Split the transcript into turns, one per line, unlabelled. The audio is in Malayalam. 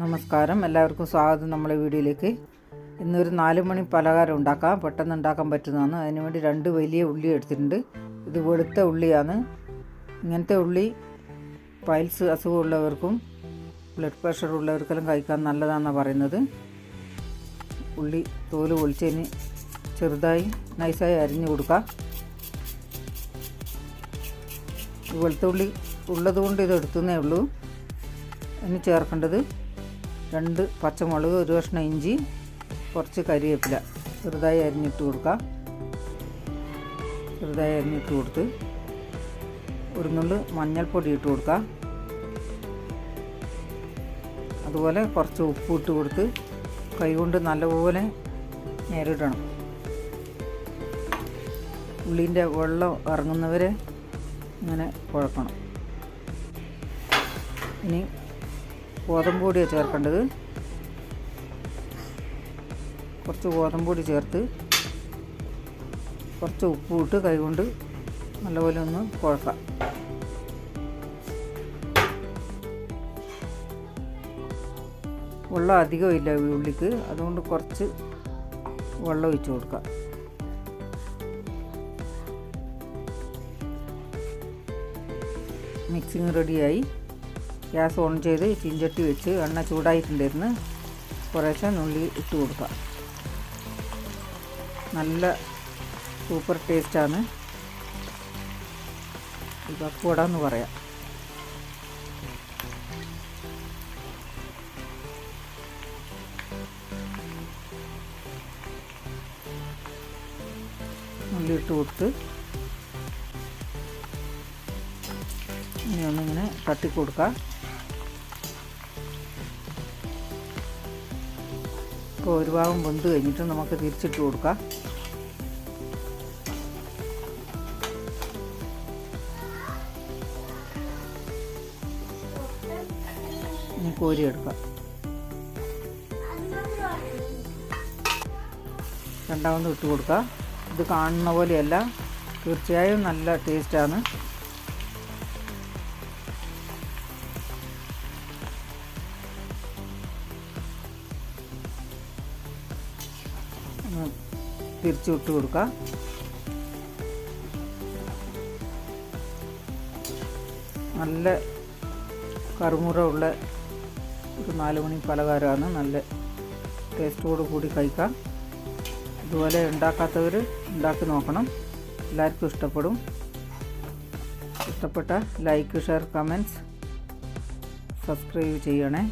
നമസ്കാരം. എല്ലാവർക്കും സ്വാഗതം നമ്മളെ വീഡിയോയിലേക്ക്. ഇന്നൊരു നാല് മണി പലഹാരം ഉണ്ടാക്കാം. പെട്ടെന്ന് ഉണ്ടാക്കാൻ പറ്റുന്നതാണ്. അതിനുവേണ്ടി രണ്ട് വലിയ ഉള്ളി എടുത്തിട്ടുണ്ട്. ഇത് വെളുത്ത ഉള്ളിയാണ്. ഇങ്ങനത്തെ ഉള്ളി പൈൽസ് അസുഖമുള്ളവർക്കും ബ്ലഡ് പ്രഷർ ഉള്ളവർക്കെല്ലാം കഴിക്കാൻ നല്ലതാണെന്നാണ് പറയുന്നത്. ഉള്ളി തോൽ പൊളിച്ചതിന് ചെറുതായി നൈസായി അരിഞ്ഞു കൊടുക്കാം. വെളുത്തുള്ളി ഉള്ളതുകൊണ്ട് ഇത് എടുത്തുന്നേ ഉള്ളൂ. ഇനി ചേർക്കേണ്ടത് രണ്ട് പച്ചമുളക് ഒരു കഷ്ണം ഇഞ്ചി കുറച്ച് കരിവേപ്പില ചെറുതായി അരിഞ്ഞിട്ട് കൊടുക്കാം. ചെറുതായി അരിഞ്ഞിട്ട് കൊടുത്ത് ഒരു നുള്ളു മഞ്ഞൾപ്പൊടി ഇട്ട് കൊടുക്കാം. അതുപോലെ കുറച്ച് ഉപ്പ് ഇട്ട് കൊടുത്ത് കൈകൊണ്ട് നല്ലപോലെ നേരിടണം. ഉള്ളിന്റെ വെള്ളം ഇറങ്ങുന്നവരെ ഇങ്ങനെ കുഴക്കണം. ഇനി ഗോതമ്പ് പൊടിയാണ് ചേർക്കേണ്ടത്. കുറച്ച് ഗോതമ്പ് പൊടി ചേർത്ത് കുറച്ച് ഉപ്പ് ഇട്ട് കൈകൊണ്ട് നല്ലപോലെ ഒന്ന് കുഴക്കാം. വെള്ളം അധികമില്ല ഉള്ളിക്ക്. അതുകൊണ്ട് കുറച്ച് വെള്ളം ഒഴിച്ച് കൊടുക്കാം. മിക്സിങ് റെഡിയായി. ഗ്യാസ് ഓൺ ചെയ്ത് ചീഞ്ചട്ടി വെച്ച് എണ്ണ ചൂടായിട്ടുണ്ടായിരുന്നു. കുറേശ്ശെ നുള്ളി ഇട്ട് കൊടുക്കാം നല്ല സൂപ്പർ ടേസ്റ്റാണ്. പക്വട എന്ന് പറയാം. നുള്ളി ഇട്ട് കൊടുത്ത് ഇനി ഒന്നിങ്ങനെ തട്ടിക്കൊടുക്കാം ഇപ്പോൾ ഒരു ഭാഗം വെന്ത് കഴിഞ്ഞിട്ട് നമുക്ക് തിരിച്ചിട്ട് കൊടുക്കാം. ഇനി കോരിയെടുക്കാം രണ്ടാമത് ഇട്ട് കൊടുക്കുക ഇത് കാണുന്ന പോലെയല്ല. തീർച്ചയായും നല്ല ടേസ്റ്റാണ് തിരിച്ചു വിട്ട് കൊടുക്കുക നല്ല കറുമുറ ഉള്ള ഒരു നാല് മണി പലഹാരമാണ്. നല്ല ടേസ്റ്റോട് കൂടി കഴിക്കാം. ഇതുപോലെ ഉണ്ടാക്കാത്തവർ ഉണ്ടാക്കി നോക്കണം. എല്ലാവർക്കും ഇഷ്ടപ്പെടും. ഇഷ്ടപ്പെട്ട ലൈക്ക് ഷെയർ കമന്റ്സ് സബ്സ്ക്രൈബ് ചെയ്യണേ.